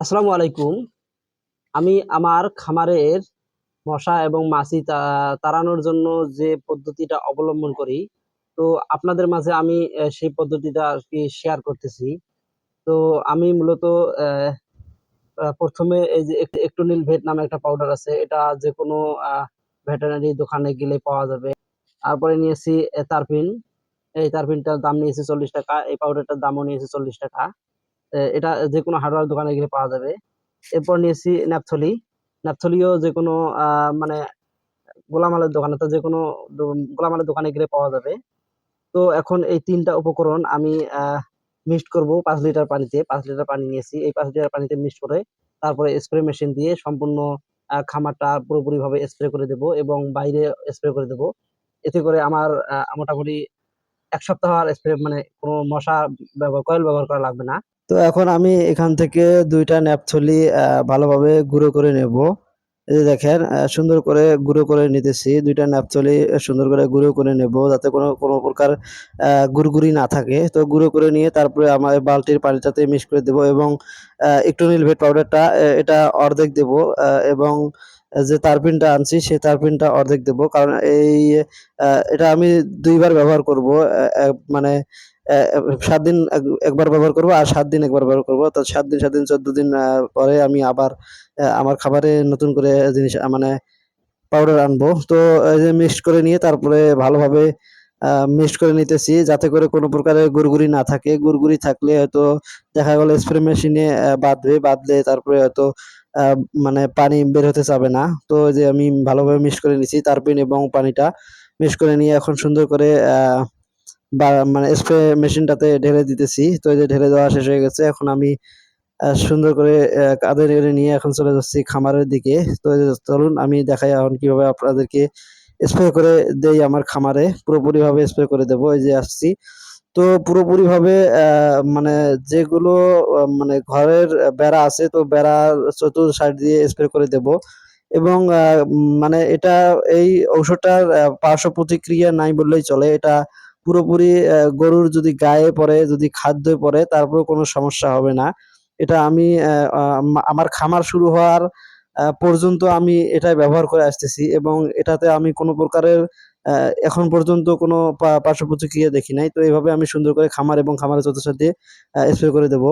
আসসালামু আলাইকুম। আমি আমার খামারের মশা এবং মাছি তাড়ানোর জন্য যে পদ্ধতিটা অবলম্বন করি, তো আপনাদের মাঝে আমি সেই পদ্ধতিটা আর কি শেয়ার করতেছি। তো আমি মূলত প্রথমে এই যে একটু নীল ভেট নামে একটা পাউডার আছে, এটা যে কোনো ভেটেরিনারি দোকানে গেলে পাওয়া যাবে। তারপরে নিয়েছি তারপিন। এই তারপিনটার দাম নিয়েছি চল্লিশ টাকা, এই পাউডারটার দামও নিয়েছি চল্লিশ টাকা। এটা যে কোনো হার্ডওয়্যার দোকানে গেলে পাওয়া যাবে। এরপর নিয়েছি ন্যাপথলি ন্যাপথলিও যে কোনো মানে গোলামালের দোকানে তো যে কোনো গোলামালের দোকানে গেলে পাওয়া যাবে। তো এখন এই তিনটা উপকরণ আমি মিক্সড করব। পাঁচ লিটার পানিতে, পাঁচ লিটার পানি নিয়েছি। এই পাঁচ লিটার পানিতে মিক্সড করে তারপরে স্প্রে মেশিন দিয়ে সম্পূর্ণ খামারটা পুরোপুরি ভাবে স্প্রে করে দেব এবং বাইরে স্প্রে করে দেব। এতে করে আমার মোটামুটি এক সপ্তাহ আর স্প্রে মানে কোনো মশা ব্যবহার, কয়েল ব্যবহার করা লাগবে না। তো এখন আমি এখান থেকে দুইটা ন্যাপথলি ভালোভাবে গুঁড়ো করে নেব। এই দেখেন সুন্দর করে গুঁড়ো করে নিতেছি। দুইটা ন্যাপথলি সুন্দর করে গুঁড়ো করে নেব যাতে কোনো কোনো প্রকার গুড়গুড়ি না থাকে। তো গুঁড়ো করে নিয়ে তারপরে আমার বালতির পানিটাতে মিক্স করে দেব এবং একটু নীলভেট পাউডারটা এটা অর্ধেক দেব এবং যে তারপিনটা আনছি, সেই তারপিনটা অর্ধেক দেব। কারণ এই এটা আমি দুইবার ব্যবহার করব মানে সাত দিন একবার ব্যবহার করব আর সাত দিন একবার ব্যবহার করব। তো সাত দিন সাত দিন, চোদ্দ দিন পরে আমি আবার আমার খাবারে নতুন করে জিনিস মানে পাউডার আনব। তো মিক্সড করে নিয়ে তারপরে ভালোভাবে মিক্সড করে নিতেছি যাতে করে কোনো প্রকারের গুড়গুড়ি না থাকে। গুড়গুড়ি থাকলে হয়তো দেখা গেল স্প্রে মেশিনে বাঁধবে, বাঁধলে তারপরে হয়তো মানে পানি বের হতে চাবে না। তো যে আমি ভালোভাবে মিক্স করে নিছি তারপিন এবং পানিটা। মিক্স করে নিয়ে এখন সুন্দর করে মানে স্প্রে মেশিনটাতে ঢেলে দিতেছি। তো এই যে ঢেলে দেওয়া শেষ হয়ে গেছে। এখন আমি সুন্দর করে কাঁধে নেড়ে নিয়ে এখন চলে যাচ্ছি খামারের দিকে। তো চলুন আমি দেখাই এখন কীভাবে আপনাদেরকে স্প্রে করে দেই আমার খামারে। পুরোপুরি ভাবে স্প্রে করে দেবো। এই যে আসছি। তো পুরোপুরি ভাবে মানে যেগুলো মানে ঘরের বেড়া আছে, তো বেড়ার চতুর সাইড দিয়ে স্প্রে করে দেব। এবং মানে এটা, এই ঔষধটার পার্শ্ব প্রতিক্রিয়া নাই বললেই চলে। এটা পুরোপুরি গরুর যদি গায়ে পড়ে, যদি খাদ্যে পড়ে, তারপরেও কোনো সমস্যা হবে না। এটা আমি আমার খামার শুরু হওয়ার পর্যন্ত আমি এটাই ব্যবহার করে আসতেছি। এবং এটাতে আমি কোনো প্রকারের এখন পর্যন্ত কোনো পার্শ্ব প্রতিক্রিয়া দেখি নাই। তো এইভাবে আমি সুন্দর করে খামার এবং খামারের দিয়ে স্প্রে করে দেবো।